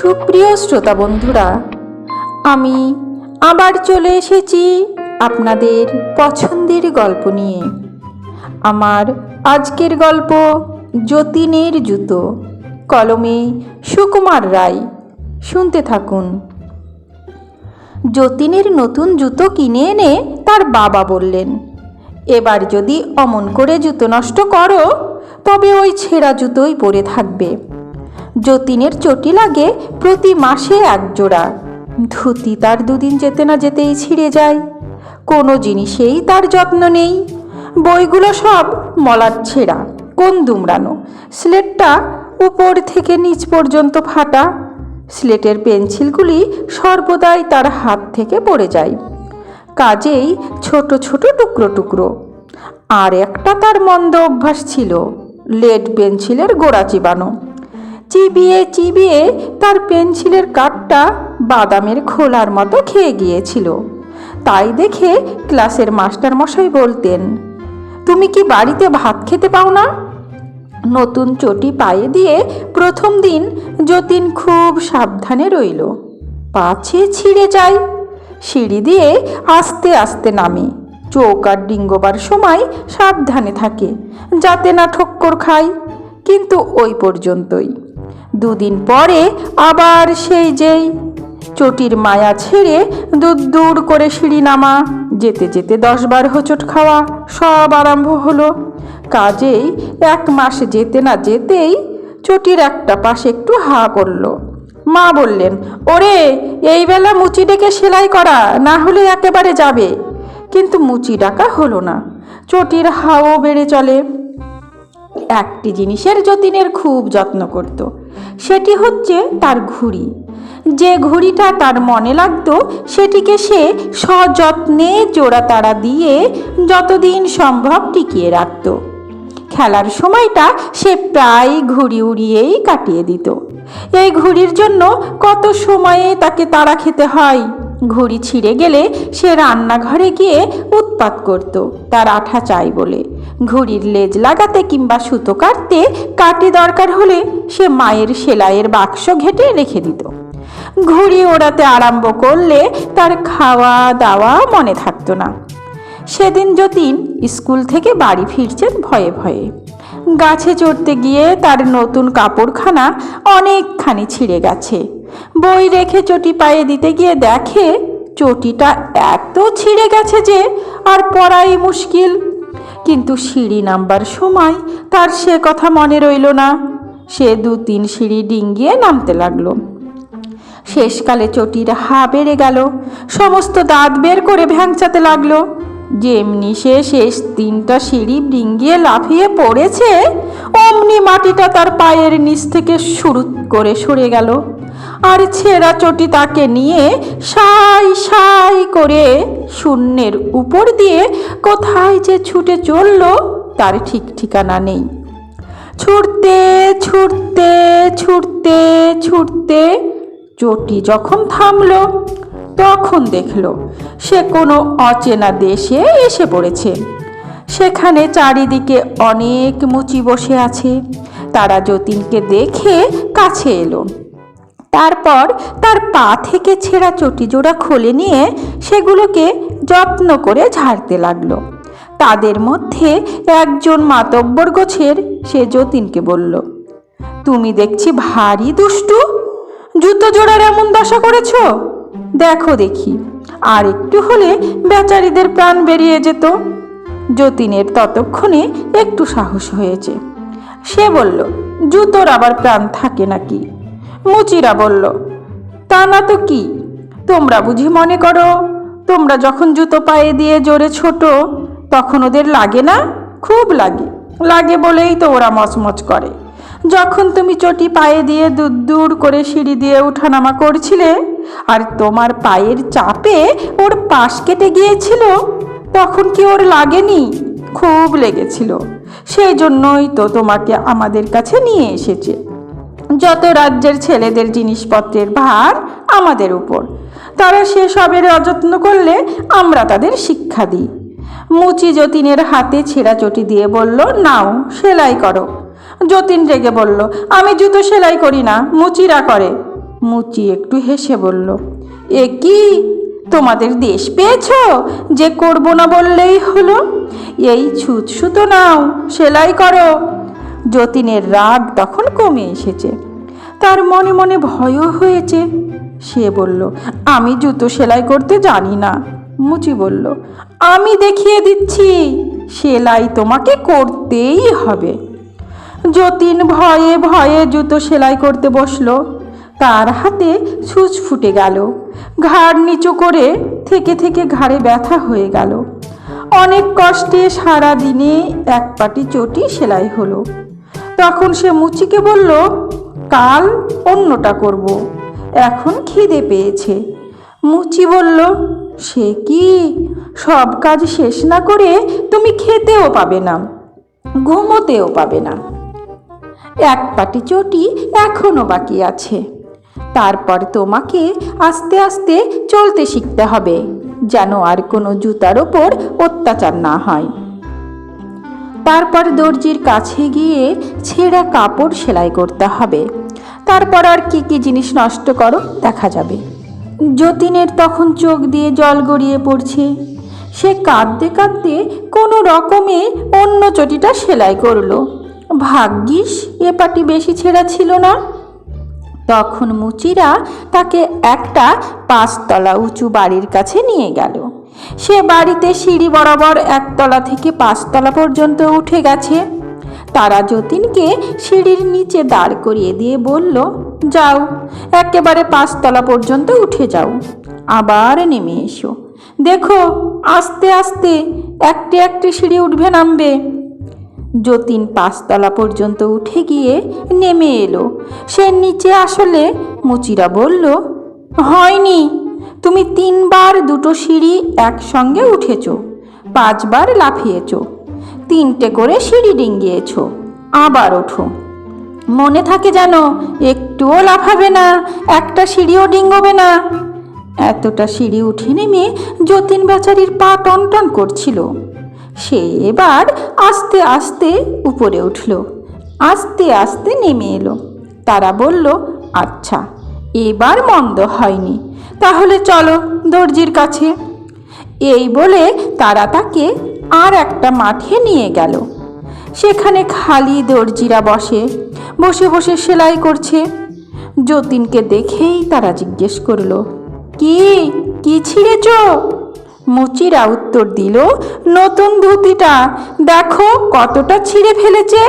সুপ্রিয় শ্রোতা বন্ধুরা, আমি আবার চলে এসেছি আপনাদের পছন্দের গল্প নিয়ে। আমার আজকের গল্প যতীনের জুতো, কলমে সুকুমার রায়। শুনতে থাকুন। যতীনের নতুন জুতো কিনে এনে তার বাবা বললেন, এবার যদি অমন করে জুতো নষ্ট করো, তবে ওই ছেঁড়া জুতোই পরে থাকবে। যতীনের চটি লাগে প্রতি মাসে এক জোড়া। ধুতি তার দুদিন যেতে না যেতেই ছিঁড়ে যায়। কোনো জিনিসেই তার যত্ন নেই। বইগুলো সব মলার ছেঁড়া, কোন দুমড়ানো। স্লেটটা উপর থেকে নিচ পর্যন্ত ফাটা। স্লেটের পেন্সিলগুলি সর্বদাই তার হাত থেকে পড়ে যায়। কাজেই ছোট ছোট টুকরো টুকরো। আর একটা তার মন্দ অভ্যাস ছিল, লেড পেন্সিলের গোড়া চিবানো। চিবিয়ে চিবিয়ে তার পেন্সিলের কাঠটা বাদামের খোলার মতো খেয়ে গিয়েছিল। তাই দেখে ক্লাসের মাস্টার মশাই বলতেন, তুমি কি বাড়িতে ভাত খেতে পাও না? নতুন চটি পায়ে দিয়ে প্রথম দিন যতীন খুব সাবধানে রইল। পাছে ছিঁড়ে যায় সিঁড়ি দিয়ে আস্তে আস্তে নামে। চৌকার ডিঙ্গোবার সময় সাবধানে থাকে, যাতে না ঠক্কর খায়, কিন্তু ওই পর্যন্তই। দুদিন পরে আবার সেই যেই চটির মায়া ছেড়ে দূর দূর করে সিঁড়ি নামা, যেতে যেতে দশবার হোঁচট খাওয়া সব আরম্ভ হলো। কাজেই এক মাস যেতে না যেতেই চটির একটা পাশে একটু হা করল। মা বললেন, ওরে, এই বেলা মুচি ডেকে সেলাই করা, না হলে একেবারে যাবে। কিন্তু মুচি ডাকা হলো না। চটির হাও বেড়ে চলে। একটি জিনিসের যতীনের খুব যত্ন করত। সেটি হচ্ছে তার ঘুড়ি। যে ঘুড়িটা তার মনে লাগতো, সেটিকে সে সযত্নে জোড়াতাড়া দিয়ে যতদিন সম্ভব টিকিয়ে রাখত। খেলার সময়টা সে প্রায় ঘুড়ি উড়িয়েই কাটিয়ে দিত। এই ঘুড়ির জন্য কত সময়ে তাকে তাড়া খেতে হয়? ঘুড়ি ছিঁড়ে গেলে সে রান্নাঘরে গিয়ে উৎপাত করত, তার আঠা চাই বলে। ঘুড়ির লেজ লাগাতে কিংবা সুতো কাটতে কাটি দরকার হলে সে মায়ের সেলাইয়ের বাক্স ঘেটে রেখে দিত। ঘুড়ি ওড়াতে আরম্ভ করলে তার খাওয়া দাওয়া মনে থাকতো না। সেদিন যতীন স্কুল থেকে বাড়ি ফিরছেন ভয়ে ভয়ে। গাছে চড়তে গিয়ে তার নতুন কাপড়খানা অনেকখানি ছিঁড়ে গেছে। বই রেখে চটি পায়ে দিতে গিয়ে দেখে চটিটা এত ছিঁড়ে গেছে যে আর পড়াই মুশকিল। কিন্তু সিঁড়ি নামবার সময় তার সে কথা মনে রইল না। সে দু তিন সিঁড়ি ডিঙ্গিয়ে নামতে লাগল। শেষকালে চটির হা বেড়ে গেল। সমস্ত দাঁত বের করে ভ্যাংচাতে লাগল। যেমনি সে শেষ তিনটা সিঁড়ি ডিঙ্গিয়ে লাফিয়ে পড়েছে, অমনি মাটিটা তার পায়ের নিচ থেকে শুরু করে সরে গেল। আর ছেঁড়া চটি তাকে নিয়ে সাই সাই করে শূন্যের উপর দিয়ে কোথায় যে ছুটে চলল তার ঠিক ঠিকানা নেই। ছুটতে ছুটতে ছুটতে ছুটতে চটি যখন থামল, তখন দেখল সে কোনো অচেনা দেশে এসে পড়েছে। সেখানে চারিদিকে অনেক মুচি বসে আছে। তারা যতীনকে দেখে কাছে এলো। তারপর তার পা থেকে ছেঁড়া চটি জোড়া খুলে নিয়ে সেগুলোকে যত্ন করে ঝাড়তে লাগল। তাদের মধ্যে একজন মাতব্বর গোছের সে যতীনকে বলল, তুমি দেখছি ভারী দুষ্টু। জুতো জোড়ার এমন দশা করেছ? দেখো দেখি, আর একটু হলে বেচারিদের প্রাণ বেরিয়ে যেত। যতীনের ততক্ষণে একটু সাহস হয়েছে। সে বলল, জুতোর আবার প্রাণ থাকে নাকি? মুচিরা বলল, তা না তো কি? তোমরা বুঝি মনে করো, তোমরা যখন জুতো পায়ে দিয়ে জোরে ছোট, তখন ওদের লাগে না? খুব লাগে। লাগে বলেই তো ওরা মচমচ করে। যখন তুমি চটি পায়ে দিয়ে দূর দূর করে সিঁড়ি দিয়ে ওঠানামা করছিলে, আর তোমার পায়ের চাপে ওর পাশ কেটে গিয়েছিল, তখন কি ওর লাগেনি? খুব লেগেছিল। সেই জন্যই তো তোমাকে আমাদের কাছে নিয়ে এসেছে। যত রাজ্যের ছেলেদের জিনিসপত্রের ভার আমাদের উপর, তারা সেসবের অযত্ন করলে আমরা তাদের শিক্ষা দিই। মুচি যতীনের হাতে ছেঁড়া চটি দিয়ে বলল, নাও, সেলাই করো। যতীন রেগে বলল, আমি জুতো সেলাই করি না, মুচিরা করে। মুচি একটু হেসে বলল, এ কি? তোমাদের দেশ পেয়েছ? যে করব না বললেই হলো। এই ছুঁচ সুতো নাও, সেলাই করো। যতীনের রাগ তখন কমে এসেছে। তার মনে মনে ভয়ও হয়েছে। সে বলল, আমি জুতো সেলাই করতে জানি না। মুচি বলল, আমি দেখিয়ে দিচ্ছি, সেলাই তোমাকে করতেই হবে। যতীন ভয়ে ভয়ে জুতো সেলাই করতে বসল। তার হাতে ছুঁচ ফুটে গেল। ঘাড় নিচু করে থেকে থেকে ঘাড়ে ব্যথা হয়ে গেল। অনেক কষ্টে সারা দিনে এক পাটি চটি সেলাই হলো। তখন সে মুচিকে বলল, কাল অন্যটা করব। এখন খিদে পেয়েছে। মুচি বলল, সে কি? সব কাজ শেষ না করে তুমি খেতেও পাবে না, ঘুমোতেও পাবে না। এক পাটি চটি এখনও বাকি আছে। তারপর তোমাকে আস্তে আস্তে চলতে শিখতে হবে, যেন আর কোনো জুতার ওপর অত্যাচার না হয়। তারপর দর্জির কাছে গিয়ে ছেঁড়া কাপড় সেলাই করতে হবে। তারপর আর কি কি জিনিস নষ্ট করো, দেখা যাবে। যতীনের তখন চোখ দিয়ে জল গড়িয়ে পড়ছে। সে কাঁদতে কাঁদতে কোনো রকমে অন্য চটিটা সেলাই করল। ভাগ্যিস, এ পাটি বেশি ছেঁড়া ছিল না। তখন মুচিরা তাকে একটা পাঁচতলা উঁচু বাড়ির কাছে নিয়ে গেল। সে বাড়িতে সিঁড়ি বরাবর একতলা থেকে পাঁচতলা পর্যন্ত উঠে গেছে। তারা যতীনকে সিঁড়ির নিচে দাঁড় করিয়ে দিয়ে বলল, যাও, একেবারে পাঁচতলা পর্যন্ত উঠে যাও। আবার নেমে এসো। দেখো, আস্তে আস্তে, একটি একটি সিঁড়ি উঠবে, নামবে। যতীন পাঁচতলা পর্যন্ত উঠে গিয়ে নেমে এলো। সে নিচে আসলে মুচিরা বলল, হয়নি তুমি তিনবার দুটো সিঁড়ি একসঙ্গে উঠেছ, পাঁচবার লাফিয়েছ, তিনটে করে সিঁড়ি ডিঙ্গিয়েছ, আবার ওঠো। মনে থাকে যেন একটুও লাফাবে না, একটা সিঁড়িও ডিঙ্গবে না। এতটা সিঁড়ি উঠে নেমে যতীন বেচারির পা টনটন করছিল। সে এবার আস্তে আস্তে উপরে উঠল, আস্তে আস্তে নেমে এলো। তারা বলল আচ্ছা এবার মন্দ হয়নি। তাহলে চলো দর্জির কাছে। এই বলে তারা তাকে আর একটা মাঠে নিয়ে গেল। সেখানে খালি দর্জিরা বসে বসে বসে সেলাই করছে। যতীনকে দেখেই তারা জিজ্ঞেস করল, কি? কি ছিঁড়েছ? মুচিরা উত্তর দিল, নতুন ধুতিটা। দেখো কতটা ছিঁড়ে ফেলেছে।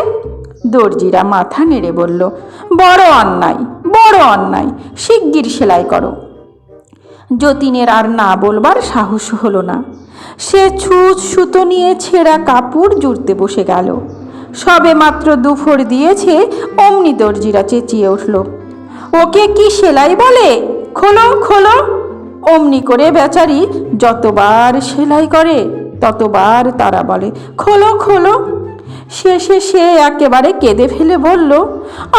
দর্জিরা মাথা নেড়ে বলল, বড় অন্যায় বড় অন্যায়। শিগগির সেলাই করো। যতীনের আর না বলবার সাহস হলো না। সে ছুঁচ সুতো নিয়ে ছেঁড়া কাপড় জুড়তে বসে গেল। সবে মাত্র দুফোর দিয়েছে, অমনি দর্জিরা চেঁচিয়ে উঠল, ওকে কি সেলাই বলে? খোলো খোলো। অমনি করে বেচারি যতবার সেলাই করে, ততবার তারা বলে, খোলো খোলো। শেষে সে একেবারে কেঁদে ফেলে বলল,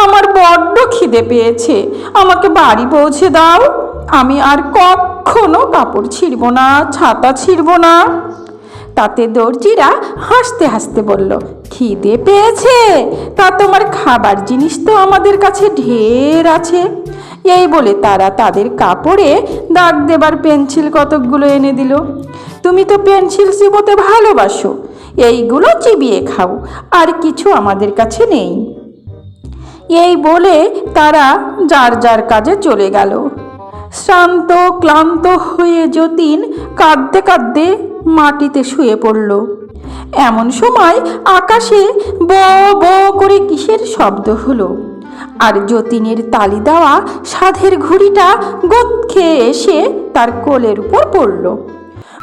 আমার বড্ড খিদে পেয়েছে, আমাকে বাড়ি পৌঁছে দাও। আমি আর কখনো কাপড় ছিঁড়ব না, ছাতা ছিঁড়ব না। তাতে দর্জিরা হাসতে হাসতে বলল, খিদে পেয়েছে? তা তোমার খাবার জিনিস তো আমাদের কাছে ঢের আছে। এই বলে তারা তাদের কাপড়ে দাগ দেবার পেন্সিল কতকগুলো এনে দিল। তুমি তো পেন্সিল চিবোতে ভালোবাসো, এইগুলো চিবিয়ে খাও, আর কিছু আমাদের কাছে নেই। এই বলে তারা যার যার কাজে চলে গেল। শ্রান্ত ক্লান্ত হয়ে যতীন কাঁদতে কাঁদতে মাটিতে শুয়ে পড়ল। এমন সময় আকাশে ব ব করে কিসের শব্দ হলো? আর যতীনের তালি দেওয়া সাধের ঘুড়িটা গোদ খেয়ে এসে তার কোলের উপর পড়ল।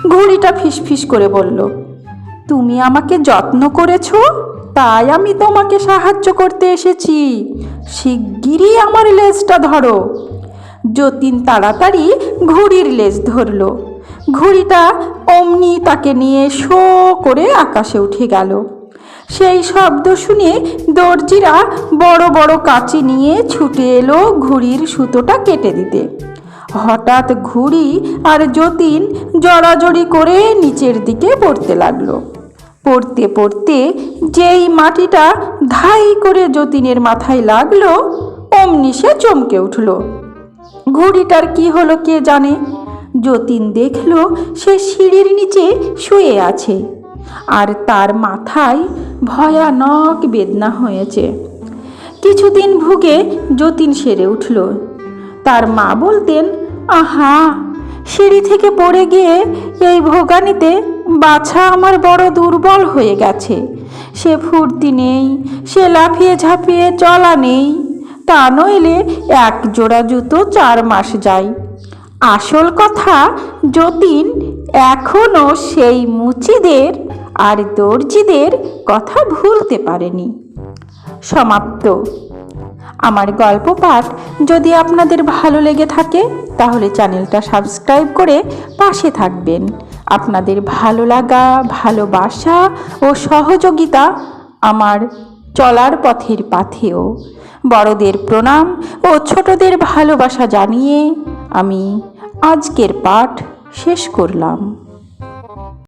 ঘুড়িটা ফিসফিস করে বলল, তুমি আমাকে যত্ন করেছ? তাই আমি তোমাকে সাহায্য করতে এসেছি। শিগগিরই আমার লেজটা ধরো। যতীন তাড়াতাড়ি ঘুড়ির লেজ ধরল। ঘুড়িটা অমনি তাকে নিয়ে শো করে আকাশে উঠে গেল। সেই শব্দ শুনে দর্জিরা বড় বড় কাঁচি নিয়ে ছুটে এলো ঘুড়ির সুতোটা কেটে দিতে। হঠাৎ ঘুড়ি আর যতীন জড়াজড়ি করে নিচের দিকে পড়তে লাগল। পড়তে পড়তে যেই মাটিটা ধাই করে যতীনের মাথায় লাগল, অমনি সে চমকে উঠল। ঘড়িটার কি হলো কে জানে? যতীন দেখল সে সিঁড়ির নিচে শুয়ে আছে আর তার মাথায় ভয়ানক বেদনা হয়েছে। কিছুদিন ভুগে যতীন সেরে উঠল। তার মা বলতেন, আহা, সিঁড়ি থেকে পড়ে গিয়ে এই ভোগানিতে বাছা আমার বড় দুর্বল হয়ে গেছে। সে ফুর্তি নেই, সে লাফিয়ে ঝাঁপিয়ে চলা নেই। তা নইলে এক জোড়া জুতো চার মাস যায় আসল কথা, যতীন এখনও সেই মুচিদের আর দর্জিদের কথা ভুলতে পারেনি। সমাপ্ত। আমার গল্প পাঠ যদি আপনাদের ভালো লেগে থাকে, তাহলে চ্যানেলটা সাবস্ক্রাইব করে পাশে থাকবেন। আপনাদের ভালো লাগা, ভালোবাসা ও সহযোগিতা আমার চলার পথের পাথেও বড়দের প্রণাম ও ছোটদের ভালোবাসা জানিয়ে আমি আজকের পাঠ শেষ করলাম।